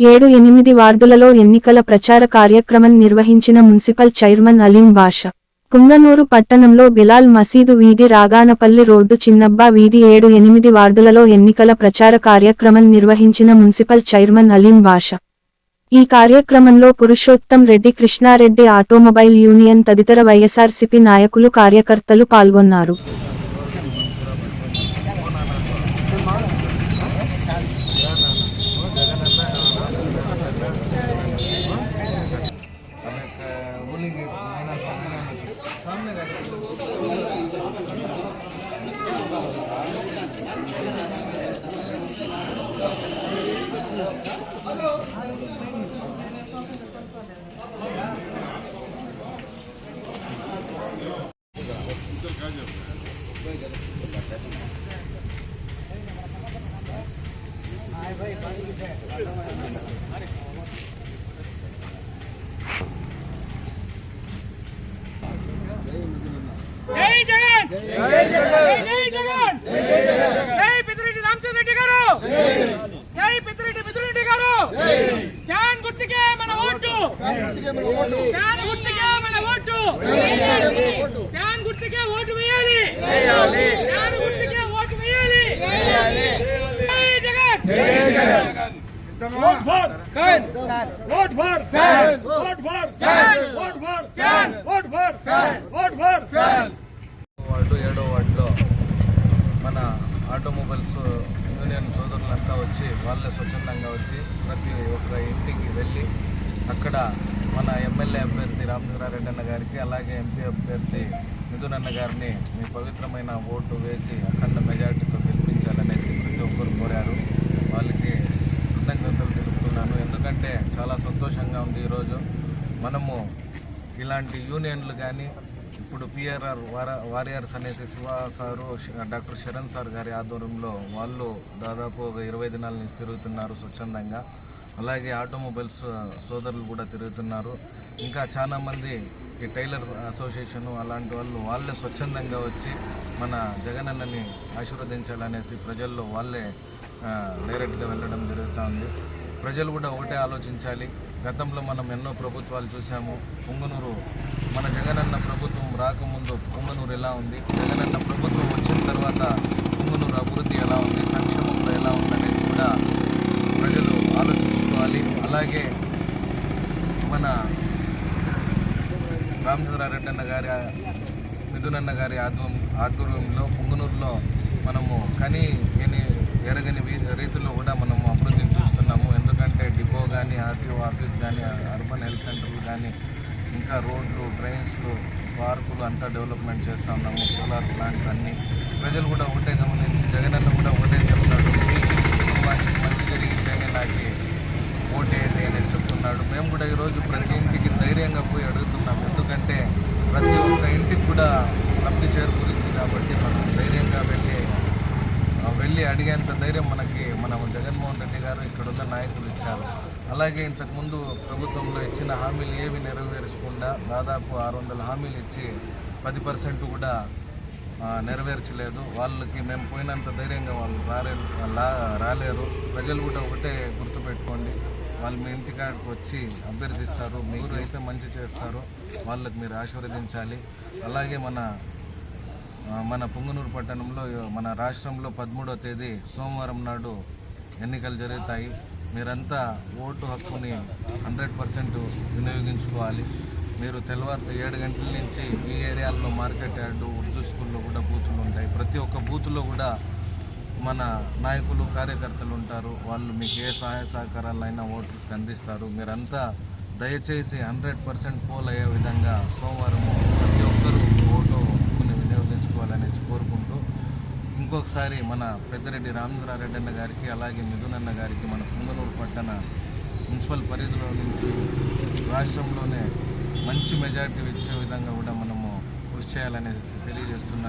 ఏడు ఎనిమిది వార్డులలో ఎన్నికల ప్రచార కార్యక్రమం నిర్వహించిన మున్సిపల్ చైర్మన్ అలీం బాషా. కుంగనూరు పట్టణంలో బిలాల్ మసీదు వీధి రాగానపల్లి రోడ్డు చిన్నబ్బా వీధి ఏడు ఎనిమిది వార్డులలో ఎన్నికల ప్రచార కార్యక్రమం నిర్వహించిన మున్సిపల్ చైర్మన్ అలీం బాషా. ఈ కార్యక్రమంలో పురుషోత్తం రెడ్డి కృష్ణారెడ్డి ఆటోమొబైల్ యూనియన్ తదితర వైఎస్ఆర్సీపీ నాయకులు కార్యకర్తలు పాల్గొన్నారు. ભાઈ પાણી ఫ్యాన్ గుర్తుకే మన ఓటు. ఫ్యాన్ గుర్తుకే ఓటు వేయాలి. ఫ్యాన్ గుర్తుకే ఓటు వేయాలి. జై Jagan. Vote for. Fan. Vote for. Fan. Vote for. Fan. Vote for. Fan. Vote for. Fan. Vote for. Fan. Ward ఏడో వార్డులో మన ఆటోమొబైల్స్ యూనియన్ సోదరులంతా వచ్చి వాళ్ళే స్వచ్ఛందంగా వచ్చి ప్రతి ఒక్క ఇంటికి వెళ్ళి అక్కడ మన ఎమ్మెల్యే అభ్యర్థి రామచంద్రారెడ్డి అన్న గారికి అలాగే ఎంపీ అభ్యర్థి మిథున్ అన్న గారిని మీ పవిత్రమైన ఓటు వేసి అఖండ మెజార్టీతో గెలిపించాలనేసి ప్రతి ఒక్కరు కోరారు వాళ్ళకి కృతజ్ఞతలు తెలుపుతున్నాను. ఎందుకంటే చాలా సంతోషంగా ఉంది ఈరోజు. మనము ఇలాంటి యూనియన్లు కానీ ఇప్పుడు పిఆర్ఆర్ వారియర్స్ అనేసి Shiva sir doctor Sharan sir గారి ఆధ్వర్యంలో వాళ్ళు దాదాపు ఒక ఇరవై దినాల నుంచి తిరుగుతున్నారు స్వచ్ఛందంగా. అలాగే ఆటోమొబైల్స్ సోదరులు కూడా తిరుగుతున్నారు. ఇంకా చాలామంది ఈ టైలర్ అసోసియేషను అలాంటి వాళ్ళు వాళ్ళే స్వచ్ఛందంగా వచ్చి మన జగనన్నని ఆశీర్వదించాలనేసి ప్రజల్లో వాళ్ళే డైరెక్ట్గా వెళ్ళడం జరుగుతుంది. ప్రజలు కూడా ఒకటే ఆలోచించాలి. గతంలో మనం ఎన్నో ప్రభుత్వాలు చూసాము. పుంగనూరు మన జగనన్న ప్రభుత్వం రాకముందు పుంగనూరు ఎలా ఉంది? జగనన్న ప్రభుత్వం వచ్చిన తర్వాత పుంగనూరు అభివృద్ధి ఎలా ఉంది? సంక్షేమంలో ఎలా ఉందనేది కూడా ప్రజలు ఆలోచించుకోవాలి అలాగే మన రామచంద్రారెడ్డి అన్న గారి మిథునన్న గారి ఆధ్వర్యం ఆధ్వర్యంలో పుంగనూరులో మనము కని ఎని ఎరగని రీతిలో కూడా మనము అభివృద్ధిని చూస్తున్నాము. ఎందుకంటే డిపో కానీ ఆర్టీఓ ఆఫీస్ కానీ అర్బన్ హెల్త్ సెంటర్లు కానీ ఇంకా రోడ్లు డ్రైన్స్లు పార్కులు అంతా డెవలప్మెంట్ చేస్తున్నాము సోలార్ ప్లాంట్లు అన్నీ ప్రజలు కూడా ఒకటే గమనించి జగనన్న కూడా ఒకటే చెప్తారు మీకు కుటుంబానికి మంచి జరిగితేనే నాకు ఓటేయండి అనేసి చెప్తున్నాడు మేము కూడా ఈరోజు ప్రతి ఇంటికి ధైర్యంగా పోయి అడుగుతున్నాం ఎందుకంటే ప్రతి ఒక్క ఇంటికి కూడా లబ్ధి చేరుకుంది కాబట్టి మనం ధైర్యంగా వెళ్ళి వెళ్ళి అడిగేంత ధైర్యం మనకి మన జగన్మోహన్ రెడ్డి గారు ఇక్కడున్న నాయకులు ఇచ్చారు. అలాగే ఇంతకుముందు ప్రభుత్వంలో ఇచ్చిన హామీలు ఏవి నెరవేర్చకుండా దాదాపు ఆరు వందల హామీలు ఇచ్చి పది పర్సెంట్ కూడా నెరవేర్చలేదు. వాళ్ళకి మేము పోయినంత ధైర్యంగా వాళ్ళు రాలే రాలేరు. ప్రజలు కూడా ఒకటే గుర్తుపెట్టుకోండి. వాళ్ళు మీ ఇంటికాడికి వచ్చి అభ్యర్థిస్తారు మీరు అయితే మంచి చేస్తారు వాళ్ళకి మీరు ఆశీర్వదించాలి. అలాగే మన మన పుంగనూరు పట్టణంలో మన రాష్ట్రంలో పదమూడవ తేదీ సోమవారం నాడు ఎన్నికలు జరుగుతాయి. మీరంతా ఓటు హక్కుని హండ్రెడ్ పర్సెంట్ వినియోగించుకోవాలి. మీరు తెల్లవారు ఏడు గంటల నుంచి ఈ ఏరియాల్లో మార్కెట్ యార్డు ఉర్దూ స్కూల్లో కూడా బూతులు ఉంటాయి. ప్రతి ఒక్క బూతులో కూడా మన నాయకులు కార్యకర్తలు ఉంటారు. వాళ్ళు మీకు ఏ సహాయ సహకారాలైనా ఓటర్స్కి అందిస్తారు మీరంతా దయచేసి హండ్రెడ్ పర్సెంట్ పోల్ అయ్యే విధంగా సోమవారం ప్రతి ఒక్కరూ ఓటు హక్కుని వినియోగించుకోవాలనేసి కోరుకుంటూ ఇంకొకసారి మన పెద్దిరెడ్డి రామచంద్రారెడ్డి అన్న గారికి అలాగే మిథున్ అన్న గారికి మన పుంగనూరు పట్టణ మున్సిపల్ పరిధిలో నుంచి రాష్ట్రంలోనే మంచి మెజారిటీ ఇచ్చే విధంగా కూడా మనము కృషి చేయాలనేసి తెలియజేస్తున్నాం